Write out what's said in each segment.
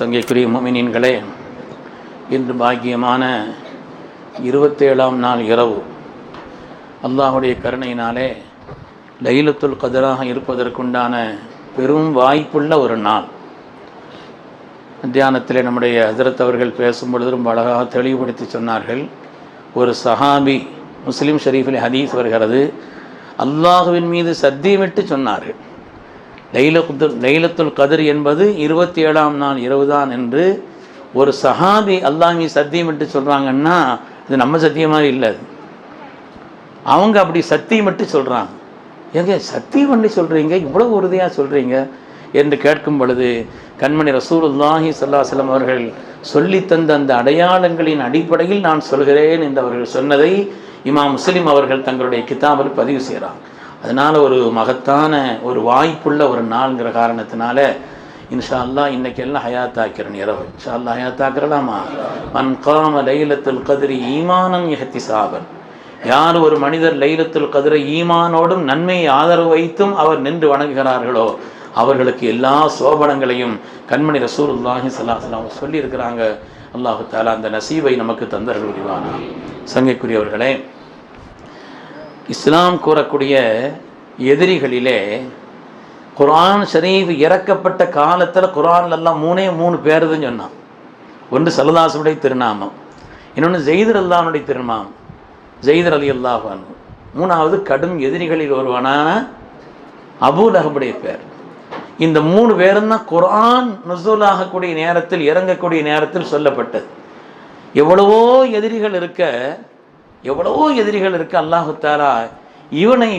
சங்கைக்குரிய மொமினின்களே இன்று பாக்கியமான இருபத்தேழாம் நாள் இரவு. அல்லாஹுடைய கருணையினாலே லைலத்துல் கதராக இருப்பதற்குண்டான பெரும் வாய்ப்புள்ள ஒரு நாள். தியானத்தில் நம்முடைய அதிரத்தவர்கள் அவர்கள் ரொம்ப அழகாக தெளிவுபடுத்தி சொன்னார்கள். ஒரு சஹாபி முஸ்லீம் ஷரீஃபில் ஹதீஸ் வருகிறது. அல்லாஹுவின் மீது சத்தியமிட்டு சொன்னார்கள். லைலத்து லைலத்துல் கதிர் என்பது இருபத்தி ஏழாம் நாள் இரவுதான் என்று ஒரு சஹாபி அல்லாமி சத்தியம் சத்தியமிட்டு சொல்கிறாங்கன்னா இது நம்ம சத்தியமாக இல்லை. அது. அவங்க அப்படி சத்தியமிட்டு சொல்கிறாங்க ஏங்க சத்தியம் பண்ணி சொல்கிறீங்க இவ்வளோ உறுதியாக சொல்கிறீங்க என்று கேட்கும் பொழுது கண்மணி ரசூலுல்லாஹி ஸல்லல்லாஹு அவர்கள் சொல்லி தந்த அந்த அடையாளங்களின் அடிப்படையில் நான் சொல்கிறேன் என்று அவர்கள் சொன்னதை இமாம் முஸ்லீம் அவர்கள் தங்களுடைய கிதாபில் பதிவு செய்கிறாங்க. அதனால் ஒரு மகத்தான ஒரு வாய்ப்புள்ள ஒரு நாள்ங்கிற காரணத்தினால இன்ஷா அல்லாஹ் இன்னைக்கு எல்லாம் ஹயாத்தாக்கிறேன் இரவு. இன்ஷா அல்லா ஹயாத்தாக்கிறலாமா? மன் காம லைலத்துல் கதிரி ஈமானம் எகத்தி சாபன். யார் ஒரு மனிதர் லைலத்துல் கதிரை ஈமானோடும் நன்மையை ஆதரவு வைத்தும் அவர் நின்று வணங்குகிறார்களோ அவர்களுக்கு எல்லா சோபனங்களையும் கண்மணி ரசூலுல்லாஹி ஸல்லல்லாஹு சொல்லி சொல்லியிருக்கிறாங்க. அல்லாஹு தாலா அந்த நசீவை நமக்கு தந்தர்கள் புரிவானா சங்கைக்குரியவர்களே இஸ்லாம் கூறக்கூடிய எதிரிகளிலே குரான் ஷரீஃப் இறக்கப்பட்ட காலத்தில் குரான்லெல்லாம் மூணே மூணு பேருதுன்னு சொன்னான். ஒன்று சலதாசனுடைய திருநாமம் இன்னொன்று ஜெயிதர் அல்லாஹனுடைய திருநாமம் ஜெயிதர் அலி அல்லாஹான் மூணாவது கடும் எதிரிகளில் ஒருவனான அபூல் லஹபுடைய பேர். இந்த மூணு பேரும் தான் குரான் நுசூலாகக்கூடிய நேரத்தில் இறங்கக்கூடிய நேரத்தில் சொல்லப்பட்டது. எவ்வளவோ எதிரிகள் இருக்க எவ்வளவோ எதிரிகள் இருக்கு அல்லாஹு தாலா. இவனை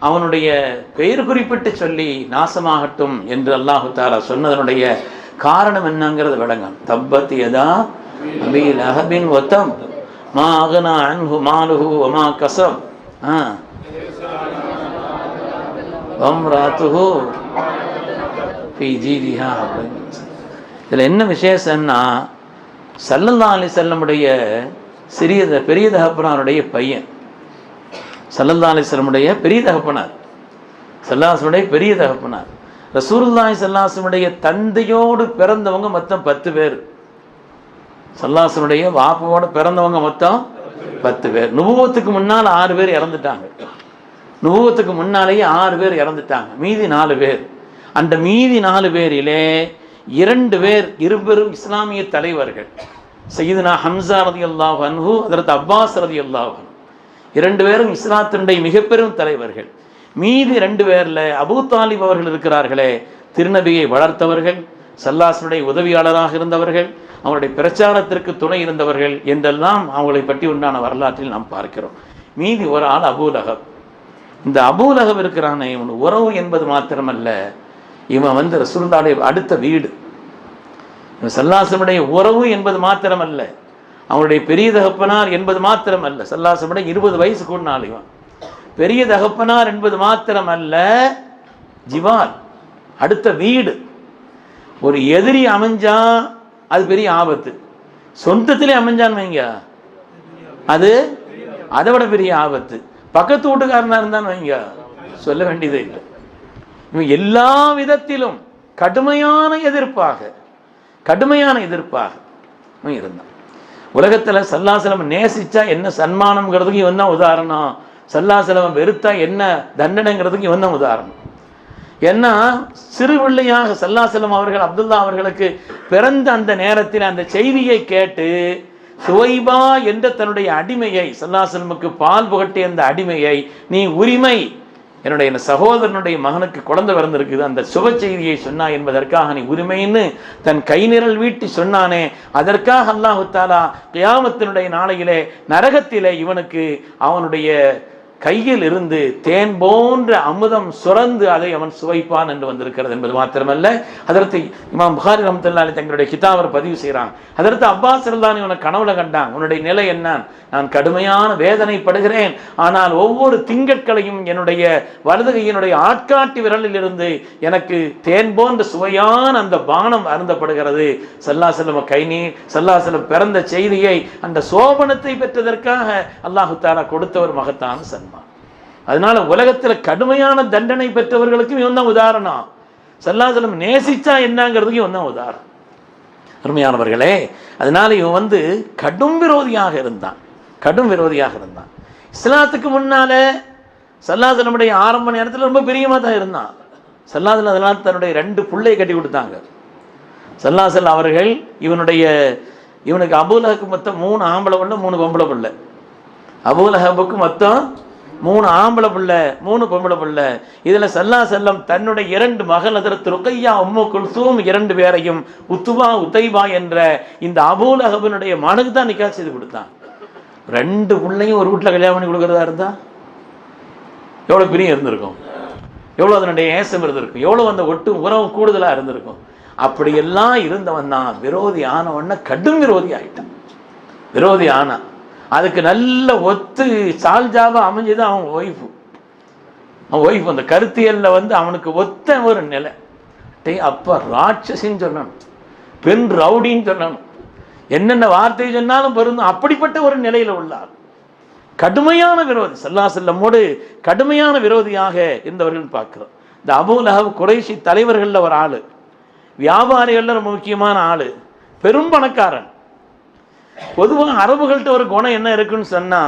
அவனுடைய பெயர் குறிப்பிட்டு சொல்லி நாசமாகட்டும் என்று அல்லாஹு தாலா சொன்னதனுடைய காரணம் என்னங்கிறது விளங்கும். தப்பத் எதா அபில் அஹபின் ஒத்தம் மா அகனா அன்ஹு மாலுஹு வமா கசம் ஆ. வம்ராத்துஹு ஃபி ஜீதிஹா அப்படின்னு இதில் என்ன விசேஷம்னா சல்லல்லா அலி செல்லமுடைய சிறிய பெரிய தகப்பனாருடைய பையன். சல்லல்லா பெரிய தகப்பனார். சல்லாசனுடைய பெரிய தகப்பனார். ரசூலுல்லாஹி சல்லாசனுடைய தந்தையோடு பிறந்தவங்க மொத்தம் பத்து பேர். சல்லாசனுடைய வாப்போடு பிறந்தவங்க மொத்தம் பத்து பேர். நுபுவத்துக்கு முன்னால் ஆறு பேர் இறந்துட்டாங்க. நுபுவத்துக்கு முன்னாலேயே ஆறு பேர் இறந்துட்டாங்க. மீதி நாலு பேர். அந்த மீதி நாலு பேரிலே இரண்டு பேர் இருபெரும் இஸ்லாமிய தலைவர்கள். சையதுனா ஹம்சா ரதி அல்லாஹ் அன்ஹு அதற்கு அப்பாஸ் ரதி அல்லாஹ் இரண்டு பேரும் இஸ்லாத்தினுடைய மிகப்பெரும் தலைவர்கள். மீதி ரெண்டு பேரில் அபு தாலிப் அவர்கள் இருக்கிறார்களே திருநபியை வளர்த்தவர்கள் சல்லாசனுடைய உதவியாளராக இருந்தவர்கள் அவருடைய பிரச்சாரத்திற்கு துணை இருந்தவர்கள் என்றெல்லாம் அவங்களை பற்றி உண்டான வரலாற்றில் நாம் பார்க்கிறோம். மீதி ஒரு ஆள் அபூலகப் இந்த அபூலகம் இருக்கிறானே இவன் உறவு என்பது மாத்திரமல்ல இவன் வந்து ரசூலுல்லாவுடைய அடுத்த வீடு. சல்லாசமுடைய உறவு என்பது மாத்திரம் அல்ல அவனுடைய பெரிய தகப்பனார் என்பது மாத்திரம் அல்ல சல்லாசமுடைய இருபது வயசு கூடினாள் இவன். பெரிய தகப்பனார் என்பது மாத்திரமல்ல ஜிவால் அடுத்த வீடு. ஒரு எதிரி அமைஞ்சா அது பெரிய ஆபத்து. சொந்தத்திலே அமைஞ்சான்னு வைங்க. அது அதை விட பெரிய ஆபத்து. பக்கத்து வீட்டுக்காரனா இருந்தான்னு வைங்க. சொல்ல வேண்டியதே இல்லை. இவன் எல்லா விதத்திலும் கடுமையான எதிர்ப்பாக கடுமையான எதிர்ப்பாக இருந்தான். உலகத்தில் சல்லாசலம் நேசிச்சா என்ன சன்மானம்ங்கிறதுக்கு இவன் தான் உதாரணம். சல்லாசலம் வெறுத்தா என்ன தண்டனைங்கிறதுக்கு இவன் தான் உதாரணம். ஏன்னா சிறுவிள்ளையாக சல்லாசலம் அவர்கள் அப்துல்லா அவர்களுக்கு பிறந்த அந்த நேரத்தில் அந்த செய்தியை கேட்டு சுவைபா என்ற தன்னுடைய அடிமையை சல்லாசலமுக்கு பால் புகட்டிய அந்த அடிமையை நீ உரிமை என்னுடைய இந்த சகோதரனுடைய மகனுக்கு குழந்தை பிறந்திருக்குது. அந்த சுப செய்தியை சொன்னா என்பதற்காக நீ உரிமைன்னு தன் கை நிரல் வீட்டி சொன்னானே. அதற்காக அல்லாஹு தாலா கியாமத்தினுடைய நாளையிலே நரகத்திலே இவனுக்கு அவனுடைய கையில் இருந்து தேன் போன்ற அமுதம் சுரந்து அதை அவன் சுவைப்பான் என்று வந்திருக்கிறது என்பது மாத்திரமல்ல. அதற்கு இமாம் புகாரி ரஹமத்துல்லாலி தங்களுடைய கிதாபர் பதிவு செய்கிறான். அதற்கு அப்பாஸ் ரல்லான் இவனை கனவுல கண்டான். உன்னுடைய நிலை என்ன? நான் கடுமையான வேதனைப்படுகிறேன். ஆனால் ஒவ்வொரு திங்கட்களையும் என்னுடைய வலதுகையினுடைய ஆட்காட்டி விரலில் இருந்து எனக்கு தேன் போன்ற சுவையான அந்த பானம் அருந்தப்படுகிறது. சல்லாசலம் கை நீர் சல்லா செல்லம் பிறந்த செய்தியை அந்த சோபனத்தை பெற்றதற்காக அல்லாஹு தாலா கொடுத்த ஒரு மகத்தான அதனால உலகத்தில் கடுமையான தண்டனை பெற்றவர்களுக்கும் இவன் தான் உதாரணம். சல்லாசலம் நேசிச்சா என்னங்கிறதுக்கு இவன் தான் உதாரணம். அருமையானவர்களே அதனால இவன் வந்து கடும் விரோதியாக இருந்தான். கடும் விரோதியாக இருந்தான். இஸ்லாத்துக்கு முன்னால சல்லாசலமுடைய ஆரம்ப நேரத்தில் ரொம்ப பிரியமாக தான் இருந்தான். சல்லாசல் அதனால் தன்னுடைய ரெண்டு பிள்ளையை கட்டி கொடுத்தாங்க. சல்லாசல் அவர்கள் இவனுடைய இவனுக்கு அபூலஹுக்கு மொத்தம் மூணு ஆம்பளை பிள்ளை மூணு பொம்பளை பிள்ளை அபுலகபுக்கு மொத்தம் மூணு ஆம்பளை பிள்ளை மூணு பொம்பளை பிள்ளை. இதில் சல்லா செல்லம் தன்னுடைய இரண்டு மகள் அதற்கு ருக்கையா உம்மு குல்சூம் இரண்டு பேரையும் உத்துவா உத்தைவா என்ற இந்த அபூலஹபனுடைய மனுக்கு தான் நிக்கா செய்து கொடுத்தான். ரெண்டு பிள்ளையும் ஒரு வீட்டில் கல்யாணம் பண்ணி கொடுக்குறதா இருந்தா? எவ்வளோ பிரியம் இருந்திருக்கும். எவ்வளோ அதனுடைய ஏசம் இருந்திருக்கும். எவ்வளோ அந்த ஒட்டு உறவு கூடுதலாக இருந்திருக்கும். அப்படியெல்லாம் இருந்தவன் தான் விரோதி ஆனவன கடும் விரோதி ஆயிட்டான். விரோதி ஆனான் அதுக்கு நல்ல ஒத்து சால்ஜாவாக அமைஞ்சது அவன் ஒய்ஃபு அவன் ஒய்ஃப் அந்த கருத்தியலில் வந்து அவனுக்கு ஒத்த ஒரு நிலை. டேய் அப்பா ராட்சசின்னு சொல்லணும். பெண் ரவுடின்னு சொல்லணும். என்னென்ன வார்த்தை சொன்னாலும் பொருந்தும். அப்படிப்பட்ட ஒரு நிலையில் உள்ளார். கடுமையான விரோதி சல்லா செல்லமோடு கடுமையான விரோதியாக இருந்தவர்கள் பார்க்குறோம். இந்த அபூ லஹப் குறைஷி தலைவர்களில் ஒரு ஆள். வியாபாரிகளில் ரொம்ப முக்கியமான ஆள். பெரும் பணக்காரன். பொதுவாக அரபுகள்கிட்ட ஒரு குணம் என்ன இருக்குன்னு சொன்னா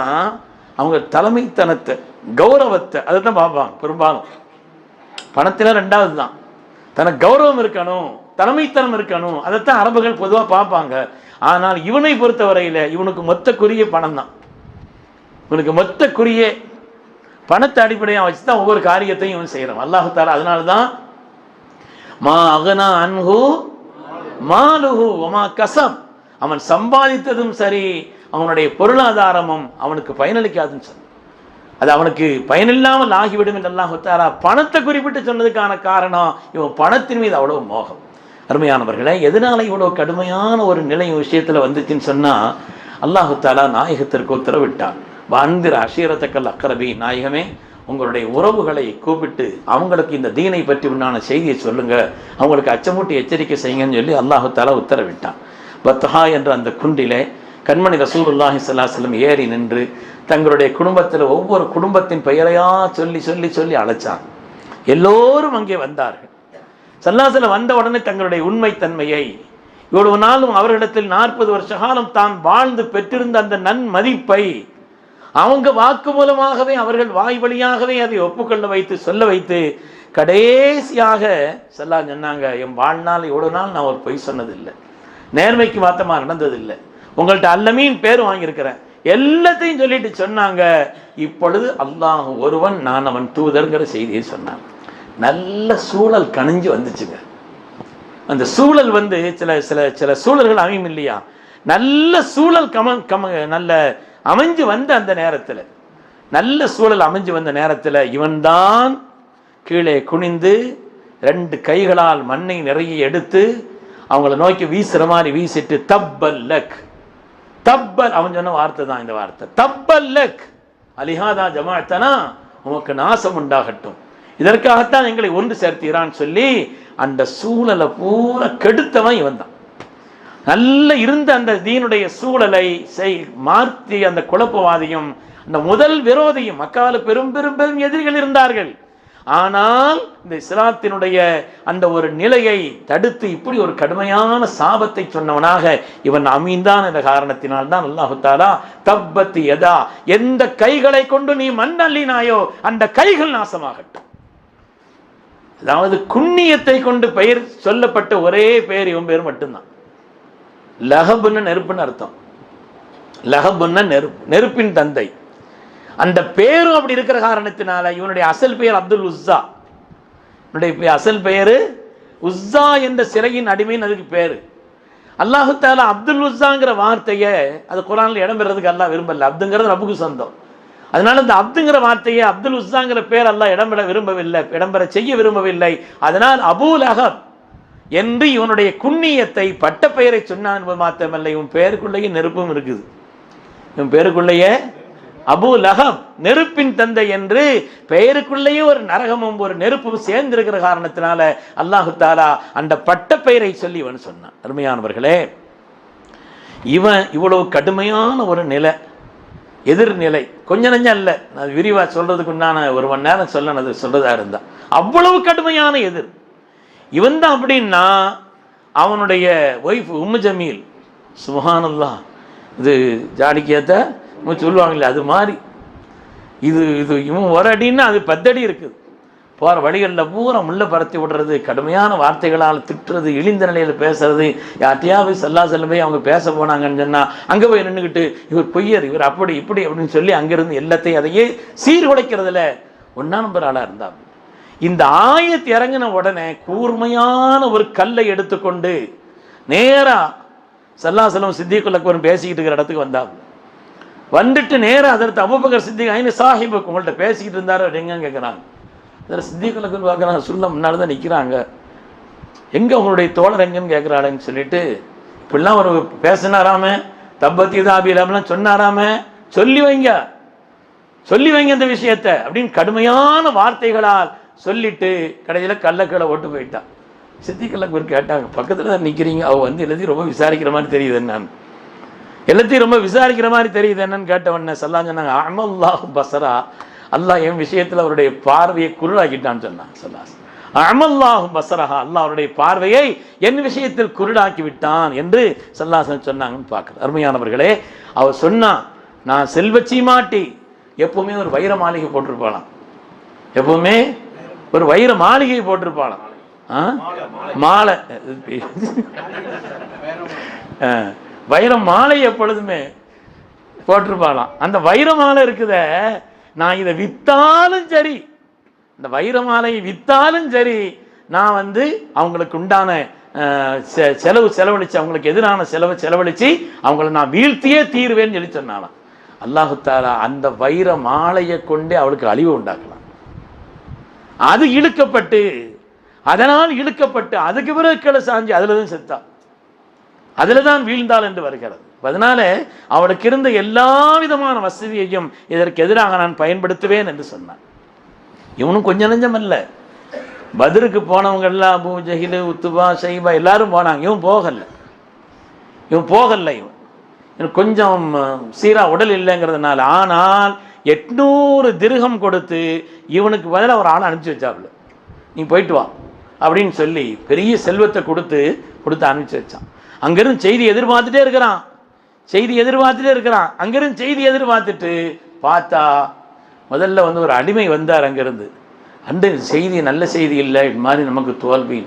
அவங்க தலைமைத்தனத்தை கௌரவத்தை அதை தான் பார்ப்பாங்க பெரும்பாலும். பணத்தில் ரெண்டாவது தான் தனக்கு கௌரவம் இருக்கணும் தலைமைத்தனம் இருக்கணும் அதைத்தான் அரபுகள் பொதுவாக பார்ப்பாங்க. ஆனால் இவனை பொறுத்தவரையில் இவனுக்கு மொத்த குறிய பணம் தான் இவனுக்கு மொத்த குறிய பணத்தை அடிப்படையாக வச்சு தான் ஒவ்வொரு காரியத்தையும் இவன் செய்கிறான் அல்லாஹு அதனால தான் மா அகனா அன்ஹு மாலுஹு ஒமா கசப். அவன் சம்பாதித்ததும் சரி அவனுடைய பொருளாதாரமும் அவனுக்கு பயனளிக்காதுன்னு சொன்ன அது அவனுக்கு பயனில்லாமல் ஆகிவிடும் என்றெல்லாம் அல்லாஹ் பணத்தை குறிப்பிட்டு சொன்னதுக்கான காரணம் இவன் பணத்தின் மீது அவ்வளவு மோகம். அருமையானவர்களே எதனால இவ்வளோ கடுமையான ஒரு நிலை விஷயத்தில் வந்துச்சுன்னு சொன்னால் அல்லாஹு தாலா நாயகத்திற்கு உத்தரவிட்டான். வந்திர அஷீரத்தக்கல் அக்கரபி நாயகமே உங்களுடைய உறவுகளை கூப்பிட்டு அவங்களுக்கு இந்த தீனை பற்றி உண்டான செய்தியை சொல்லுங்கள் அவங்களுக்கு அச்சமூட்டி எச்சரிக்கை செய்யுங்கன்னு சொல்லி அல்லாஹு தாலா உத்தரவிட்டான். பத்ஹா என்ற அந்த குண்டிலே கண்மணி ரசூலுல்லாஹி ஸல்லல்லாஹு ஏறி நின்று தங்களுடைய குடும்பத்தில் ஒவ்வொரு குடும்பத்தின் பெயரையா சொல்லி சொல்லி சொல்லி அழைச்சாங்க எல்லோரும் அங்கே வந்தார்கள். சல்லாசலம் வந்த உடனே தங்களுடைய உண்மைத்தன்மையை இவ்வளவு நாளும் அவர்களிடத்தில் நாற்பது வருஷ காலம் தான் வாழ்ந்து பெற்றிருந்த அந்த நன்மதிப்பை அவங்க வாக்கு மூலமாகவே அவர்கள் வாய் வழியாகவே அதை ஒப்புக்கொள்ள வைத்து சொல்ல வைத்து கடைசியாக சொல்லா சொன்னாங்க என் வாழ்நாள் இவ்வளவு நாள் நான் ஒரு பொய் சொன்னதில்லை. நேர்மைக்கு மாத்தமா நடந்ததில்லை. உங்கள்கிட்ட அல்லமீன் பேர் வாங்கியிருக்கிறேன். எல்லாத்தையும் சொல்லிட்டு சொன்னாங்க. இப்பொழுது அல்லாஹ் ஒருவன் நான் அவன் தூதர்ங்கிற செய்தியை சொன்னான். நல்ல சூழல் கணிஞ்சு வந்துச்சுங்க. அந்த சூழல் வந்து சில சில சில சூழல்கள் அமையும் இல்லையா? நல்ல சூழல் கம கம நல்ல அமைஞ்சு வந்த அந்த நேரத்தில் நல்ல சூழல் அமைஞ்சு வந்த நேரத்தில் இவன்தான் கீழே குனிந்து ரெண்டு கைகளால் மண்ணை நிறைய எடுத்து அவங்கள நோக்கி வீசுகிற மாதிரி வீசிட்டு தப்பல் லக். தப்பல் அவன் சொன்ன வார்த்தை தான் இந்த வார்த்தை. தப்பல் லக். அலிஹாதா ஜமாத்தனா உமக்கு நாசம் உண்டாகட்டும். இதற்காகத்தான் எங்களை ஒன்று சேர்த்தீரான்னு சொல்லி அந்த சூழலை பூரா கெடுத்தவன் இவன் தான். நல்ல இருந்த அந்த தீனுடைய சூழலை செய் மாற்றி அந்த குழப்பவாதியும் அந்த முதல் விரோதியும் மக்கால பெரும் பெரும் பெரும் எதிரிகள் இருந்தார்கள். ஆனால் இந்த இஸ்லாத்தினுடைய அந்த ஒரு நிலையை தடுத்து இப்படி ஒரு கடுமையான சாபத்தை சொன்னவனாக இவன் அமீந்தான் என்ற காரணத்தினால் தான் அல்லாஹு தப்பத்து எதா எந்த கைகளை கொண்டு நீ மண்ணள்ளினாயோ அந்த கைகள் நாசமாகட்டும். அதாவது குண்ணியத்தை கொண்டு பெயர் சொல்லப்பட்ட ஒரே பெயர் இவன் பேர் மட்டும்தான். லஹபுன்னு நெருப்புன்னு அர்த்தம். லஹபுன்னா நெருப்பு நெருப்பின் தந்தை. அந்த பேரும் அப்படி இருக்கிற காரணத்தினால இவனுடைய அசல் பெயர் அப்துல் உஸ்ஸா. இவனுடைய அசல் பெயர் உஸ்ஸா என்ற சிறையின் அடிமைன்னு அதுக்கு பேர். அல்லாஹு தாலா அப்துல் உஸ்ஸாங்கிற வார்த்தையை அது குரானில் இடம்பெறதுக்கு அல்லா அல்லாஹ் விரும்பல. அப்துங்கிறது ரப்புக்கு சொந்தம். அதனால இந்த அப்துங்கிற வார்த்தையை அப்துல் உஸ்ஸாங்கிற பேர் அல்லா இடம்பெற விரும்பவில்லை இடம்பெற செய்ய விரும்பவில்லை. அதனால் அபூல் அகப் என்று இவனுடைய குண்ணியத்தை பட்ட பெயரை சொன்னான் என்பது மாத்திரமல்ல இவன் பெயருக்குள்ளேயே நெருப்பும் இருக்குது. இவன் பேருக்குள்ளேயே அபு லஹப் நெருப்பின் தந்தை என்று பெயருக்குள்ளேயே ஒரு நரகமும் ஒரு நெருப்பும் சேர்ந்திருக்கிற காரணத்தினால அல்லாஹு தாலா அந்த பட்ட பெயரை சொல்லி இவன் சொன்னான். அருமையானவர்களே இவன் இவ்வளவு கடுமையான ஒரு நிலை எதிர்நிலை கொஞ்ச நஞ்சம் இல்லை நான் விரிவாக சொல்றதுக்கு உண்டான ஒரு மணி நேரம் சொல்லணும் அது சொல்றதா இருந்தான் அவ்வளவு கடுமையான எதிர். இவன் தான் அப்படின்னா அவனுடைய ஒய்ஃப் உம்மு ஜமீல் சுபஹானல்லா இது ஜாடிக்கேத்த சொல்லுவாங்களே அது மாதிரி. இது இது இவன் ஒரு அடின்னா அது பத்தடி இருக்குது. போகிற வழிகளில் பூரா முள்ள பரத்தி விடுறது கடுமையான வார்த்தைகளால் திட்டுறது இழிந்த நிலையில் பேசுறது. யார்ட்டையாவது சல்லா செல்ல போய் அவங்க பேச போனாங்கன்னு சொன்னால் அங்கே போய் நின்றுக்கிட்டு இவர் பொய்யர் இவர் அப்படி இப்படி அப்படின்னு சொல்லி அங்கேருந்து எல்லாத்தையும் அதையே சீர்குலைக்கிறதுல ஒன்றா நம்பர் ஆளாக இருந்தாங்க இந்த ஆயத்து இறங்கின உடனே கூர்மையான ஒரு கல்லை எடுத்துக்கொண்டு நேராக சல்லாசலம் சித்திக்குள்ள பேசிக்கிட்டு இருக்கிற இடத்துக்கு வந்தாங்க வந்துட்டு நேராக அதற்கு அபுபக்கர் சித்திக் ஐநு சாஹிபுக்கு உங்கள்கிட்ட பேசிக்கிட்டு இருந்தார். அவர் எங்கன்னு கேட்குறாங்க அதில் சித்திக்குள்ளக்கு பார்க்குறாங்க சொல்ல முன்னால் தான் நிற்கிறாங்க எங்கே உங்களுடைய தோழர் எங்கன்னு கேட்குறாளுன்னு சொல்லிட்டு இப்படிலாம் ஒரு பேசினாராம தப்பத்தி தாபிலாம்லாம் சொன்னாராம சொல்லி வைங்க. சொல்லி வைங்க இந்த விஷயத்த அப்படின்னு கடுமையான வார்த்தைகளால் சொல்லிட்டு கடையில் கள்ளக்கீழே ஓட்டு போயிட்டான் சித்திக்கல்லக்கு கேட்டாங்க பக்கத்தில் தான் நிற்கிறீங்க அவள் வந்து எழுதி ரொம்ப விசாரிக்கிற மாதிரி தெரியுது நான். எல்லாத்தையும் ரொம்ப விசாரிக்கிற மாதிரி தெரியுது என்னன்னு கேட்டவொடனே சல்லாம் சொன்னாங்க அமல்லாஹ் பசரா. அல்லாஹ் என் விஷயத்தில் அவருடைய பார்வையை குருடாக்கிட்டான்னு சொன்னான் சல்லாஸ் அமல்லாஹு பசரஹா. அல்லாஹ் அவருடைய பார்வையை என் விஷயத்தில் குருடாக்கி விட்டான் என்று சல்லாசன் சொன்னாங்கன்னு பார்க்குறேன். அருமையானவர்களே அவர் சொன்னா நான் செல்வச்சி மாட்டி எப்பவுமே ஒரு வைர மாளிகை போட்டிருப்பாளாம். எப்பவுமே ஒரு வைர மாளிகை போட்டிருப்பாளாம்? மாலை. ஆ. வைர மாலை எப்பொழுதுமே போட்டிருப்பாளாம் அந்த வைர மாலை இருக்குத நான் இதை வித்தாலும் சரி இந்த வைர மாலையை வித்தாலும் சரி நான் வந்து அவங்களுக்கு உண்டான செ- செலவு செலவழிச்சு அவங்களுக்கு எதிரான செலவு செலவழித்து அவங்கள நான் வீழ்த்தியே தீருவேன்னு சொல்லி சொன்னாலாம் அல்லாஹு தாலா அந்த வைர மாலையை கொண்டே அவளுக்கு அழிவு உண்டாக்கலாம் அது இழுக்கப்பட்டு அதனால் இழுக்கப்பட்டு அதுக்கு பிறகு கிளை சாஞ்சி அதில் தான் செத்தா அதில் தான் வீழ்ந்தாள் என்று வருகிறது. அதனால அவளுக்கு இருந்த எல்லா விதமான வசதியையும் இதற்கு எதிராக நான் பயன்படுத்துவேன் என்று சொன்னான். இவனும் கொஞ்சம் நெஞ்சம் அல்ல. பத்ருக்கு போனவங்க எல்லாம் அபூ ஜஹிலு உத்துபா சைபா எல்லாரும் போனாங்க. இவன் போகலை. இவன் போகலை இவன். இவனுக்கு கொஞ்சம் சீராக சீரா உடல் இல்லைங்கிறதுனால ஆனால் எட்நூறு திருகம் கொடுத்து இவனுக்கு பதிலாக ஒரு ஆளை அனுப்பிச்சி வச்சாப்புல. நீ போயிட்டு வா. அப்படின்னு சொல்லி பெரிய செல்வத்தை கொடுத்து கொடுத்து அனுப்பிச்சி வச்சான். அங்கிருந்து செய்தி எதிர்பார்த்துட்டே இருக்கிறான். செய்தி எதிர்பார்த்துட்டே இருக்கிறான். அங்கிருந்து செய்தி எதிர்பார்த்துட்டு பார்த்தா முதல்ல வந்து ஒரு அடிமை வந்தார் அங்கிருந்து. அண்டு செய்தி நல்ல செய்தி இல்லை இது மாதிரி நமக்கு தோல்வி.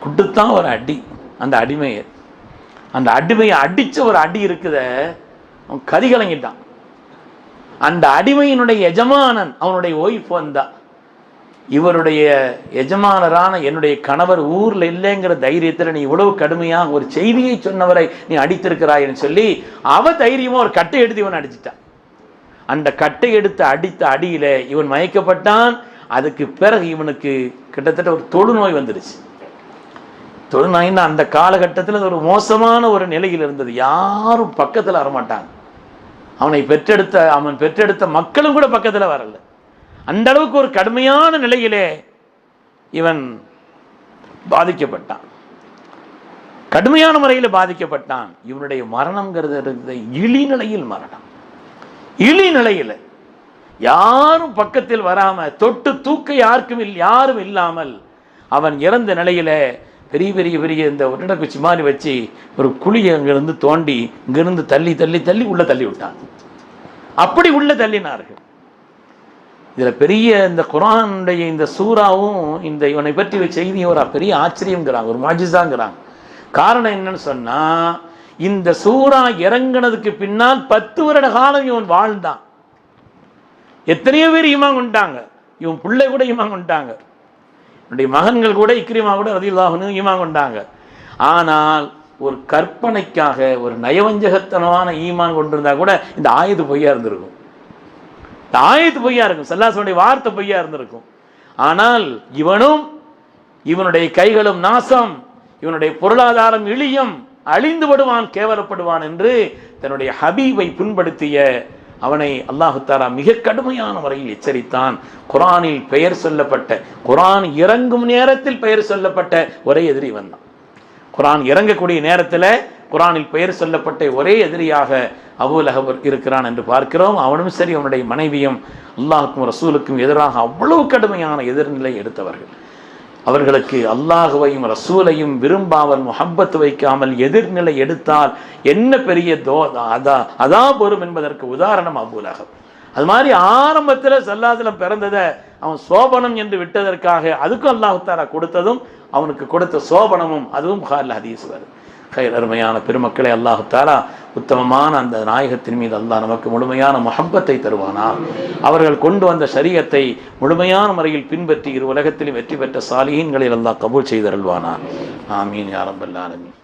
கொடுத்தான் ஒரு அடி அந்த அடிமையை. அந்த அடிமையை அடித்த ஒரு அடி இருக்குத அவன் கதிகலங்கிட்டான். அந்த அடிமையினுடைய எஜமானன் அவனுடைய ஒய்ஃப் வந்தான் இவருடைய எஜமானரான என்னுடைய கணவர் ஊரில் இல்லைங்கிற தைரியத்தில் நீ இவ்வளவு கடுமையாக ஒரு செய்தியை சொன்னவரை நீ அடித்திருக்கிறாய்ன்னு சொல்லி அவ தைரியமாக ஒரு கட்டை எடுத்து இவன் அடிச்சிட்டான். அந்த கட்டை எடுத்து அடித்த அடியில் இவன் மயக்கப்பட்டான். அதுக்கு பிறகு இவனுக்கு கிட்டத்தட்ட ஒரு தொழுநோய் வந்துடுச்சு தொழுநோயின்னு அந்த காலகட்டத்தில் அது ஒரு மோசமான ஒரு நிலையில் இருந்தது. யாரும் பக்கத்தில் வரமாட்டாங்க. அவனை பெற்றெடுத்த அவன் பெற்றெடுத்த மக்களும் கூட பக்கத்தில் வரல. அந்த அளவுக்கு ஒரு கடுமையான நிலையிலே இவன் பாதிக்கப்பட்டான். கடுமையான முறையில் பாதிக்கப்பட்டான். இவனுடைய மரணம்ங்கிறது இழி இழிநிலையில் மரணம். இழிநிலையில் யாரும் பக்கத்தில் வராம தொட்டு தூக்க யாருக்கும் இல் யாரும் இல்லாமல் அவன் இறந்த நிலையில பெரிய பெரிய பெரிய இந்த உருண்டக்குச்சி மாதிரி வச்சு ஒரு குழியை அங்கிருந்து தோண்டி இங்கிருந்து தள்ளி தள்ளி தள்ளி உள்ள தள்ளி விட்டான். அப்படி உள்ள தள்ளினார்கள். இதுல பெரிய இந்த குரானுடைய இந்த சூறாவும் இந்த இவனை பற்றி செய்தியும் ஒரு பெரிய ஆச்சரியங்கிறாங்க ஒரு மாஜிசாங்கிறாங்க காரணம் என்னன்னு சொன்னா இந்த சூறா இறங்குனதுக்கு பின்னால் பத்து வருட காலம் இவன் வாழ்ந்தான். எத்தனையோ பேர் ஈமான் கொண்டாங்க. இவன் பிள்ளை கூட ஈமான் கொண்டாங்க. என்னுடைய மகன்கள் கூட இக்ரிமா கூட ரதியுல்லாஹனு ஈமான் கொண்டாங்க. ஆனால் ஒரு கற்பனைக்காக ஒரு நயவஞ்சகத்தனமான ஈமான் கொண்டிருந்தா கூட இந்த ஆயுத பொய்யா இருந்திருக்கும். இந்த ஆயத்து பொய்யா இருக்கும். சல்லாசனுடைய வார்த்தை பொய்யா இருந்திருக்கும். ஆனால் இவனும் இவனுடைய கைகளும் நாசம் இவனுடைய பொருளாதாரம் இழியும் அழிந்து விடுவான் கேவலப்படுவான் என்று தன்னுடைய ஹபீபை புண்படுத்திய அவனை அல்லாஹு தாரா மிக கடுமையான முறையில் எச்சரித்தான். குரானில் பெயர் சொல்லப்பட்ட குரான் இறங்கும் நேரத்தில் பெயர் சொல்லப்பட்ட ஒரே எதிரி வந்தான் குரான் இறங்கக்கூடிய நேரத்தில் குரானில் பெயர் சொல்லப்பட்ட ஒரே எதிரியாக அபூ இருக்கிறான் என்று பார்க்கிறோம். அவனும் சரி அவனுடைய மனைவியும் அல்லாஹுக்கும் ரசூலுக்கும் எதிராக அவ்வளவு கடுமையான எதிர்நிலை எடுத்தவர்கள். அவர்களுக்கு அல்லாஹுவையும் ரசூலையும் விரும்பாமல் முஹப்பத்து வைக்காமல் எதிர்நிலை எடுத்தால் என்ன பெரிய தோ அதா அதா பொறும் என்பதற்கு உதாரணம் அபுலகம் அது மாதிரி ஆரம்பத்தில் சல்லாசலம் பிறந்ததை அவன் சோபனம் என்று விட்டதற்காக அதுக்கும் அல்லாஹு தாரா கொடுத்ததும் அவனுக்கு கொடுத்த சோபனமும் அதுவும் புகாரில் ஹதீஸ் வருது. கயிர் அருமையான பெருமக்களை அல்லாஹு உத்தமமான அந்த நாயகத்தின் மீது அல்லாஹ் நமக்கு முழுமையான முஹப்பத்தை தருவானா அவர்கள் கொண்டு வந்த சரியத்தை முழுமையான முறையில் பின்பற்றி இரு உலகத்திலும் வெற்றி பெற்ற சாலிகீன்களில் அல்லாஹ் கபூல் செய்தருள்வானா ஆமீன் யாரம்பல்லாலமீன்